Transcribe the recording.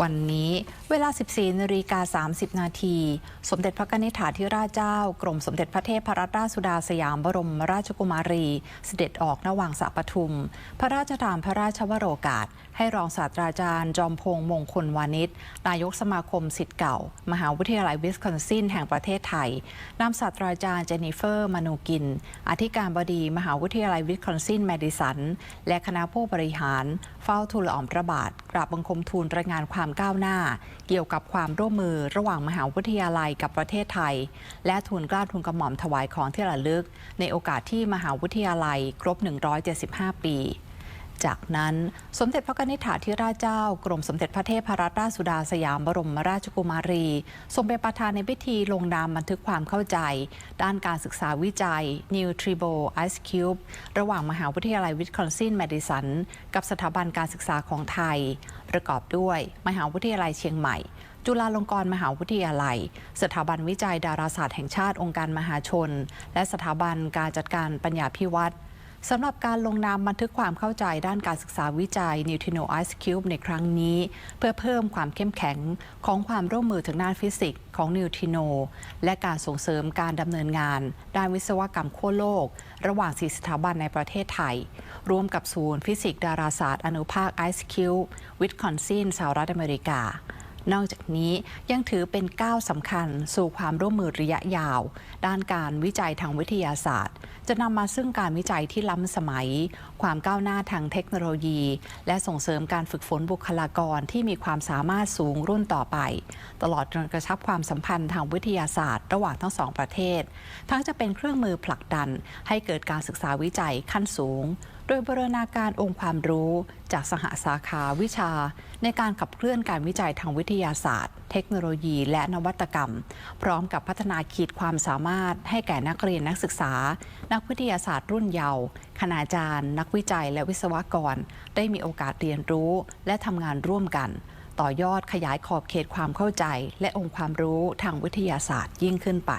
วันนี้เวลา 14นาฬิกา30 นาที สมเด็จพระนิธิถาธิราชเจ้า กรมสมเด็จพระเทพรัตนราชสุดาสยามบรมราชกุมารี เสด็จออกนวังสะปทุม พระราชทานพระราชวโรกาส ให้รองศาสตราจารย์ จอมพงษ์มงคลวานิช นายกสมาคมสิทธิ์เก่า มหาวิทยาลัยวิสคอนซินแห่งประเทศไทย นำศาสตราจารย์เจนิเฟอร์มานูกิน อธิการบดีมหาวิทยาลัยวิสคอนซินแมดิสัน และคณะผู้บริหาร เฝ้าทูลอองพระบาทกราบบังคมทูลรายงานความก้าวหน้าเกี่ยวกับความร่วมมือระหว่างมหาวิทยาลัยกับประเทศไทย และทุนกล้าทุนกระหม่อมถวายของที่ระลึก ในโอกาสที่มหาวิทยาลัยครบ 175 ปี จากนั้นสมเด็จพระนิธิถาธิราชเจ้า กรมสมเด็จพระเทพรัตนราชสุดาสยามบรมราชกุมารี ทรงเป็นประธานในพิธีลงนามบันทึกความเข้าใจ ด้านการศึกษาวิจัย New t r i b o Ice Cube ระหว่างมหาวิทยาลัยวิสคอนซินแมดิสัน กับสถาบันการศึกษาของไทย ประกอบด้วย มหาวิทยาลัยเชียงใหม่ จุฬาลงกรณ์มหาวิทยาลัย สถาบันวิจัยดาราศาสตร์แห่งชาติองค์การมหาชน และสถาบันการจัดการปัญญาพิวัตร สำหรับการลงนามบันทึกความเข้าใจด้านการศึกษาวิจัย Neutrino Ice Cube ในครั้งนี้ เพื่อเพิ่มความเข้มแข็งของความร่วมมือทางด้านฟิสิกส์ของนิวทริโน และการส่งเสริมการดำเนินงาน ด้านวิศวกรรมขั้วโลก ระหว่างสี่สถาบันในประเทศไทย ร่วมกับศูนย์ฟิสิกส์ดาราศาสตร์อนุภาค Ice Cube วิสคอนซินสหรัฐอเมริกา นอกจากนี้ยังถือเป็นก้าวสำคัญสู่ความร่วมมือระยะยาว ด้านการวิจัยทางวิทยาศาสตร์ จะนำมาซึ่งการวิจัยที่ล้ำสมัย ความก้าวหน้าทางเทคโนโลยี และส่งเสริมการฝึกฝนบุคลากรที่มีความสามารถสูงรุ่นต่อไป ตลอดจนกระชับความสัมพันธ์ทางวิทยาศาสตร์ ระหว่างทั้งสองประเทศ ทั้งจะเป็นเครื่องมือผลักดันให้เกิดการศึกษาวิจัยขั้นสูง โดยบรณาการองค์ความรู้จากสหสาขาวิชา ในการขับเคลื่อนการวิจัยทางวิทยาศาสตร์ เทคโนโลยีและนวัตกรรม พร้อมกับพัฒนาขีดความสามารถให้แก่นักเรียนนักศึกษา นักวิทยาศาสตร์รุ่นเยาว์คณาจารย์ นักวิจัยและวิศวกร ได้มีโอกาสเรียนรู้และทำงานร่วมกัน ต่อยอดขยายขอบเขตความเข้าใจ และองค์ความรู้ทางวิทยาศาสตร์ยิ่งขึ้นไป